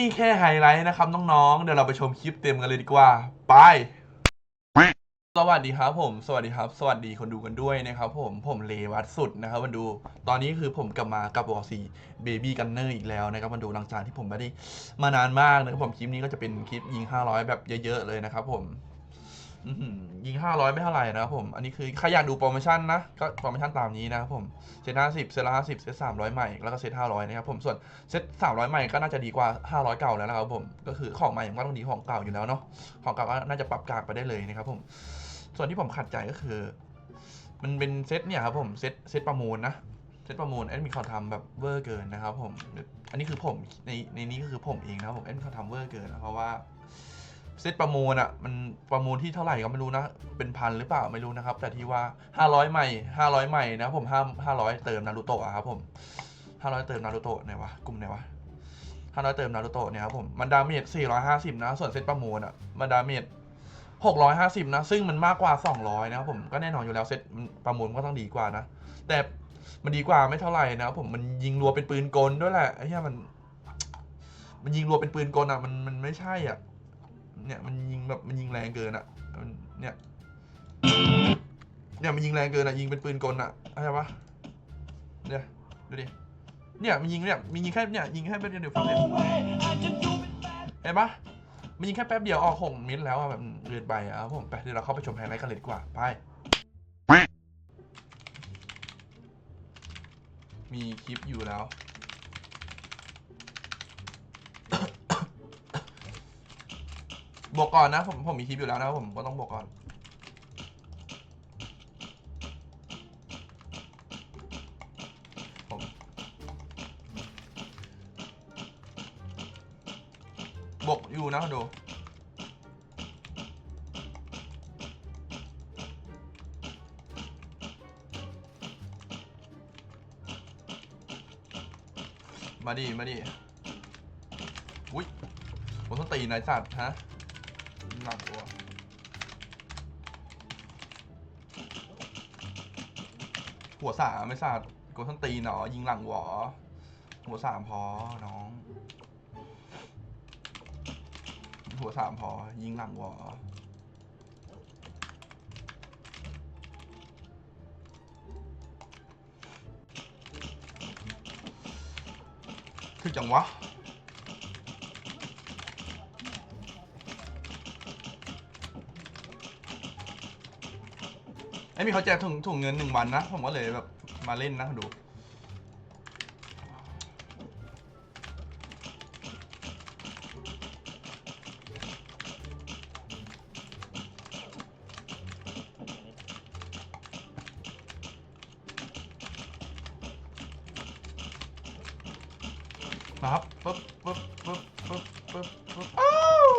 นี่แค่ไฮไลท์นะครับน้องๆ เดี๋ยวเราไปชมคลิปเต็มกันเลยดีกว่า ไป สวัสดีครับผม สวัสดีครับ สวัสดีคนดูกันด้วยนะครับผม ผมเลวัดสุดนะครับมันดู ตอนนี้คือผมกลับมากับวอซีเบบี้กันเนอร์อีกแล้วนะครับมันดูหลังจากที่ผมไม่ได้มานานมากนะครับผมคลิปนี้ก็จะเป็นคลิปยิง 500 แบบเยอะๆเลยนะครับผม อื้อหือยิง 500 ไม่เท่าไหร่นะครับผม อันนี้คือใครอยากดูโปรโมชั่นนะ ก็โปรโมชั่นตามนี้นะครับผม เซต50 เซตละ50 เซต300 ใหม่ แล้วก็เซต500 นะครับผม ส่วนเซต300 ใหม่ก็น่าจะดีกว่า 500 เก่าแล้วนะครับผม ก็คือของใหม่มันก็ต้องดีของเก่าอยู่แล้วเนาะ ของเก่าก็น่าจะปรับกากไปได้เลยนะครับผม ส่วนที่ผมขัดใจก็คือ มันเป็นเซตเนี่ยครับผม เซตเซตประมูลนะ เซตประมูลแอดมินเขาทำแบบเวอร์เกินนะครับผม อันนี้คือผมในในนี้ก็คือผมเองนะครับผมแอดมินเขาทำเวอร์เกินนะเพราะว่า เซตประมูลอะมันประมูลที่เท่าไหร่ก็ไม่รู้นะ เป็นพันหรือเปล่าไม่รู้นะครับ แต่ที่ว่า 500ใหม่ 500ใหม่นะครับผม5 500 เติมนารูโตะครับผม 500 เติมนารูโตะไหนวะกลุ่มไหนวะ500 เติมนารูโตะเนี่ยครับผมมันดาเมจ450 นะ ส่วนเซตประมูลอะมันดาเมจ650 นะ ซึ่งมันมากกว่า 200 นะครับผมก็แน่นอนอยู่แล้วเซตประมูลก็ต้องดีกว่านะ แต่มันดีกว่าไม่เท่าไหร่นะครับผมมันยิงรัวเป็นปืนกลด้วยแหละไอ้เหี้ยมัน มันยิงรัวเป็นปืนกลอะมันมันไม่ใช่อะ เนี่ยมันยิงแบบมันยิงแรงเกินอะเนี่ยเนี่ยมันยิงแรงเกินอะยิงเป็นปืนกลอะเข้าใจปะเนี่ยดูดิเนี่ยมันยิงเนี่ยมันยิงแค่เนี่ยยิงแค่แป๊บเดียวเดี๋ยวฟังเลยเห็นปะมันยิงแค่แป๊บเดียวออกหกมิลแล้วอะแบบเกินไปอะผมไปเดี๋ยวเราเข้าไปชมไฮไลท์กันเลยดีกว่า ไปมีคลิปอยู่แล้ว บอกก่อนนะผมผมมีคลิปอยู่แล้วนะผมก็ต้องบอกก่อนผมบอกอยู่นะดูมาดิมาดิอุ้ยผมต้องตีนายสัตว์ฮะ หนักตัวหัวสามไม่สาดกดส้นตีเหรอยิงหลังหวอ หัวสามพอน้อง หัวสามพอ ยิงหลังหวอคือจังวะ ไอ้มีเขาแจกถุงถุงเงินหนึ่งวันนะ ผมก็เลยแบบมาเล่นนะดู นะครับปึ๊บปึ๊บปึ๊บปึ๊บปึ๊บปึ๊บอ้าว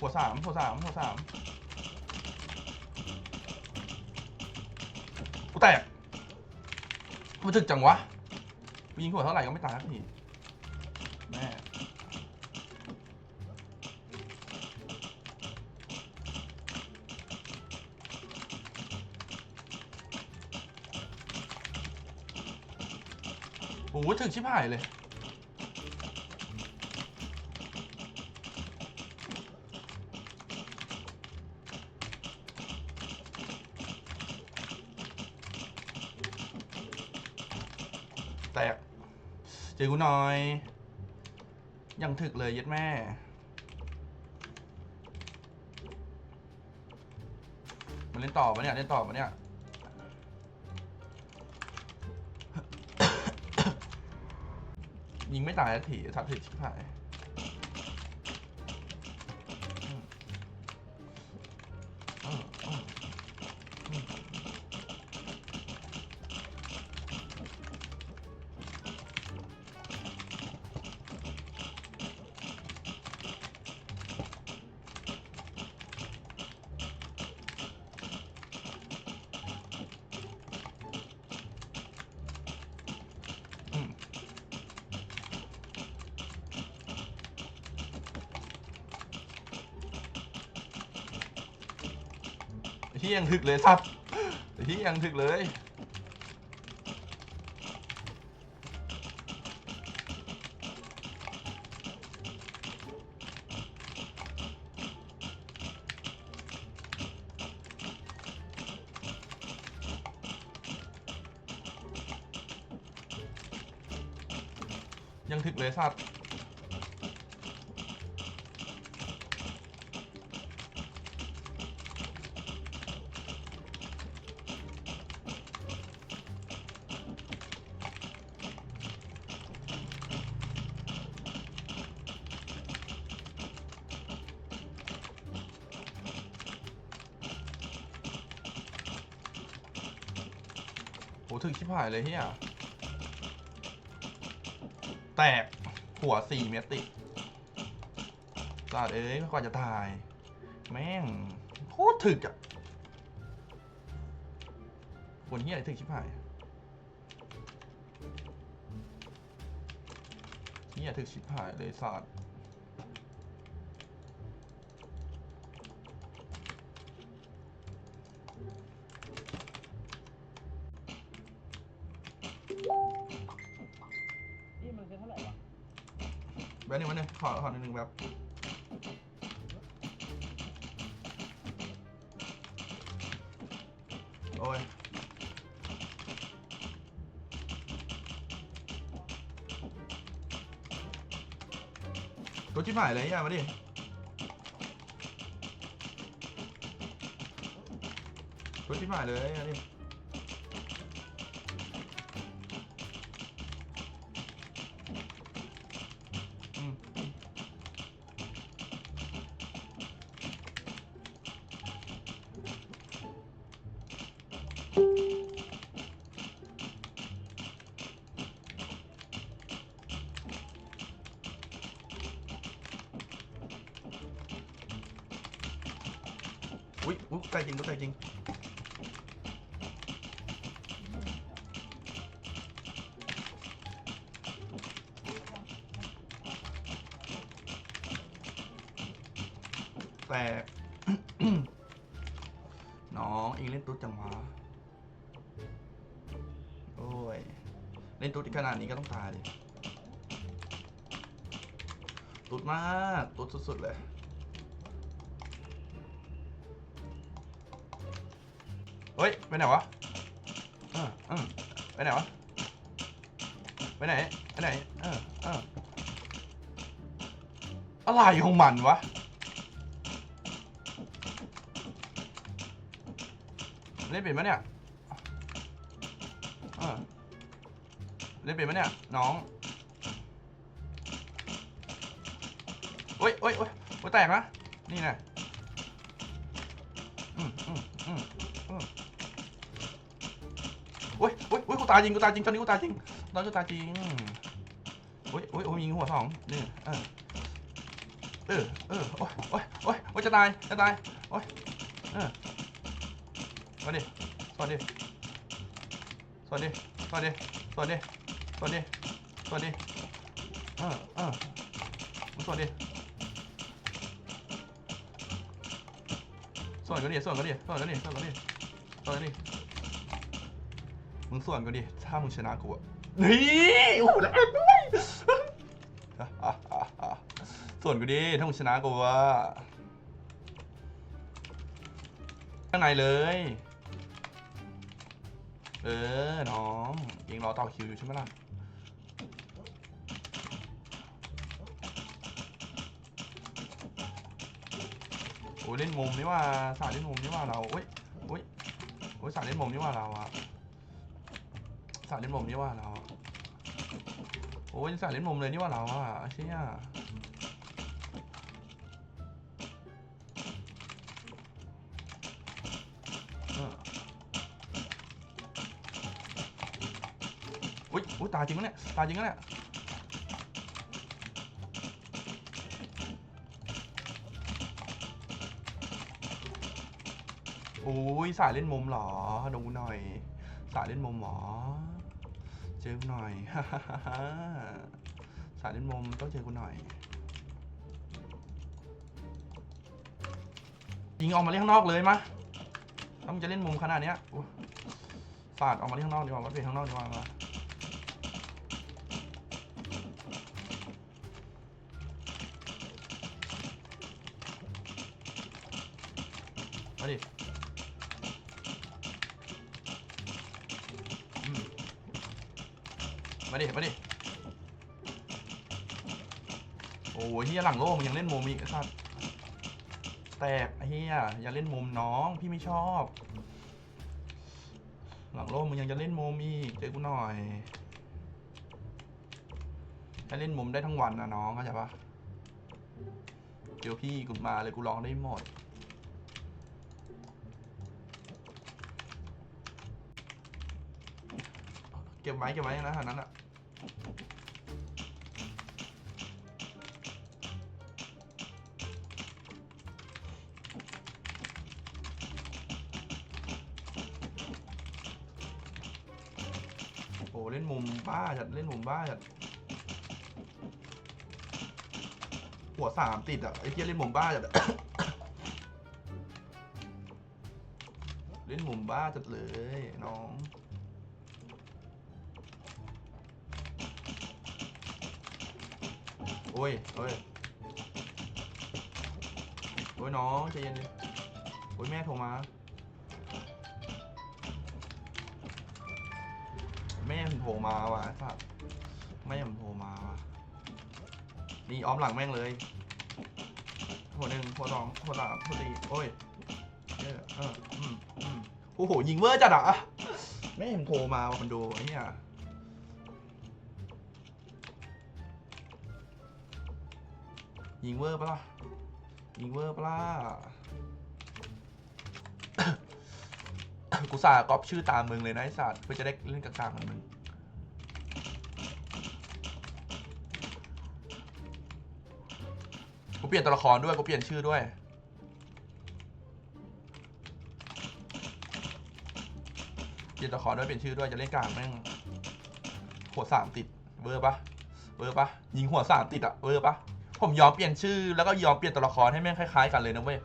หัว สามหัวสามหัวสามกูแตกมันถึกจังวะกูยิงหัวเท่าไหร่ก็ไม่ตายสักทีแม่โอ้โหถึงชิบหายเลย ตกเจอกูหน่อย ยังถึกเลยย็ดแม่มันเล่นต่อปะเนี่ย เล่นต่อปะเนี่ยยิงไม่ตายทีทัดถึกชิบหายอืมอืมอืม เฮี้ยงถึกเลยสัตเฮี้ยงถึกเลยยังถึกเลยสัตว์ ถึกชิบหายเลยเฮียแตกหัวสี่เมตรติสาดเอ้ยไม่กว่าจะตาย แม่งโคตรถึกอะคนเฮียอะไรถึกชิบหายเฮียถึกชิบหายเลยสาด แป๊บนึงแป๊บนึงขอขอหนึ่งแบบโอ้ยตัวชิบหายเลยอย่ามาดิตัวชิบหายเลยอย่าดิ อุ้ยอุ้ยไกลจริงตัวไกลจริงแต่น้องเองเล่นตุ๊ดจังวะโอ้ย เล่นตุ๊ดขนาดนี้ก็ต้องตายดิตุ๊ดมาก ตุ๊ดสุดๆเลย เฮ้ย ไปไหนวะเออเออไปไหนวะ ไปไหน ไปไหน เออเอออะไรของมันวะ เล่นเป็นปะเนี่ย เออ เล่นเป็นปะเนี่ย น้องโอ้ยโอ้ยโอ้ยโอ้ยแตกนะ นี่นะ ตายจริงกูตายจริงตอนนี้กูตายจริงตอนนี้กูตายจริงโอ้ยโอ้ยโอ้ยยิงหัวสองนี่เออเออเออโอ้ยโอ้ยโอ้ยโอ้ยจะตายจะตายโอ้ยเออมาดิสวัสดีสวัสดีสวัสดีสวัสดีสวัสดีสวัสดีเออเออสวัสดีส่วนก็ดิส่วนก็ดิส่วนก็ดิส่วนก็ดิส่วนก็ดิ มึงส่วนก็ดิ ถ้ามึงชนะกูอะนี่โอ้โหแล้วด้วยส่วนก็ดิ ถ้ามึงชนะกูอะข้างในเลย เออ น้องเองรอต่อคิวอยู่ใช่ไหมล่ะโอ้ยเล่นมุมนี่ว่าสาดเล่นมุมนี่ว่าเราโอ้ยโอ้ยโอ้ยสาดเล่นมุมนี่ว่าเราอะ สาเล่นมุมนี่ว่าเราโอ้ยสาเล่นมุมเลยนี่ว่าเราอะเชี่ยอุ้ยอุ้ยตายจริงวะเนี่ยตายจริงวะเนี่ยโอ้ยสายเล่นมุมเหรอดูหน่อย สายเล่นมุมเหรอ อกูหน่อยสายเล่นมุมต้องเจอกูหน่อย ยิงออกมาเล่นข้างนอกเลยมะถ้ามึงจะเล่นมุมขนาดเนี้ยอุ๊ยฟาดออกมาเล่นข้างนอกดีกว่าวัดเปข้างนอกดีกว่ามามาดิ ดิมาดิโอ้ยเฮียหลังโล่มึงยังเล่นมุมอีกไอ้สัสแตกเฮียอย่าเล่นมุมน้องพี่ไม่ชอบ หลังโล่มึงยังจะเล่นมุมอีกเจอกูหน่อยให้เล่นมุมได้ทั้งวันนะน้องเข้าใจปะเดี๋ยวพี่กูมาเลยกูร้องได้หมดเก็บไว้เก็บไว้นะทานั้นอะ ล่นมุมบ้าจัดเล่นมุมบ้าจัดหัวสามติดอะไอ้เทียเล่นมุมบ้าจัดเล่นมุมบ้าจัดเลยน้องโอ้ยโอ้ยโอ้ยน้องใจเย็นดิโอ้ยแม่โทรมา ผมโทรมาว่ะไอ้สัสแม่ผมโทรมาว่ะนี่อ้อมหลังแม่งเลยหัวหนึ่งหัวสองหัวสามหัวสี่โอ้ยเออเอออืมอืมโอ้โหยิงเวอร์จัดอะแม่ผมโทรมาว่ะมันดูไอ้เนี่ยยิงเวอร์ปะล่ะยิงเวอร์ปะล่ะกูสาก๊อปชื่อตามมึงเลยนะไอ้สัตว์เพื่อจะได้เล่นกลางๆเหมือนมึง เปลี่ยนตัวละครด้วยกูเปลี่ยนชื่อด้วย เปลี่ยนตัวละครด้วยเปลี่ยนชื่อด้วยจะเล่นกลางแม่งหัวสามติดเวอร์ปะเวอร์ปะยิงหัวสามติดอะเวอร์ปะผมยอมเปลี่ยนชื่อแล้วก็ยอมเปลี่ยนตัวละครให้แม่งคล้ายๆกันเลยนะเว้ย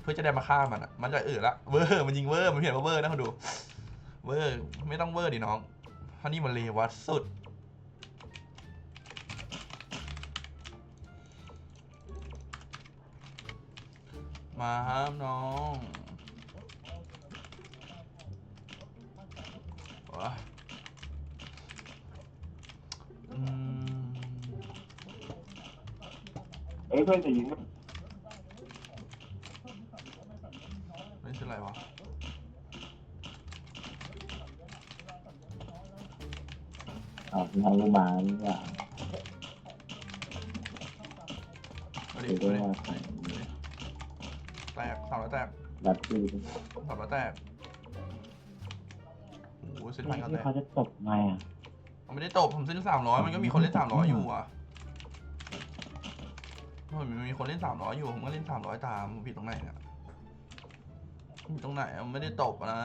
เพื่อจะได้มาฆ่ามันอะมันจะเออละเวอร์มันยิงเวอร์มันเห็นว่าเวอร์นะคุณดู เวอร์ไม่ต้องเวอร์ดิน้องเพราะนี่มันเลวสุด มาครับน้องว้าอืมเอ้ยเพื่อนจะยิงไม่ใช่อะไรวะอ่าทางโรงพยาบาลเนี่ย ร้อยแตกรัดชื่อสามร้อยแตกโอ้โหเส้นพันเขาแตที่กเขาจะตบไงอะผมไม่ได้ตบผมเส้นสามร้อยมันก็มีคนเล่นสามร้อยอยู่อะผมมันมีคนเล่นสามร้อยอยู่ผมก็เล่นสามร้อยตามผมผิดตรงไหนเนี่ยผิดตรงไหนอะไม่ได้ตบนะ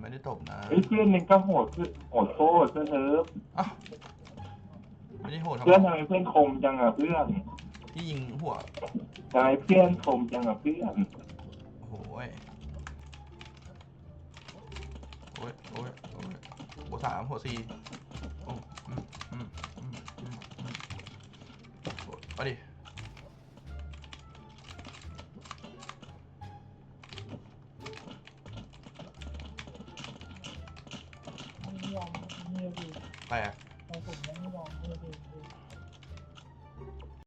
ไม่ได้ตบนะเฮ้ยเพื่อนมันก็โหดเพื่อนโหดโคตรเพื่อนเอิร์ฟอ้าวไม่ได้โหดทำเพื่อนไมทำไมเพื่อนคมจังอะเพื่อนที่ยิงหัว ทำไมเพื่อนคมจังอะเพื่อนโอ้โห ยโอ้ยโอ้ยโอ้ยหัวสามหัวสี่โอ้อืมอืมอืมอืมอืมโอ้ยมาดิแตก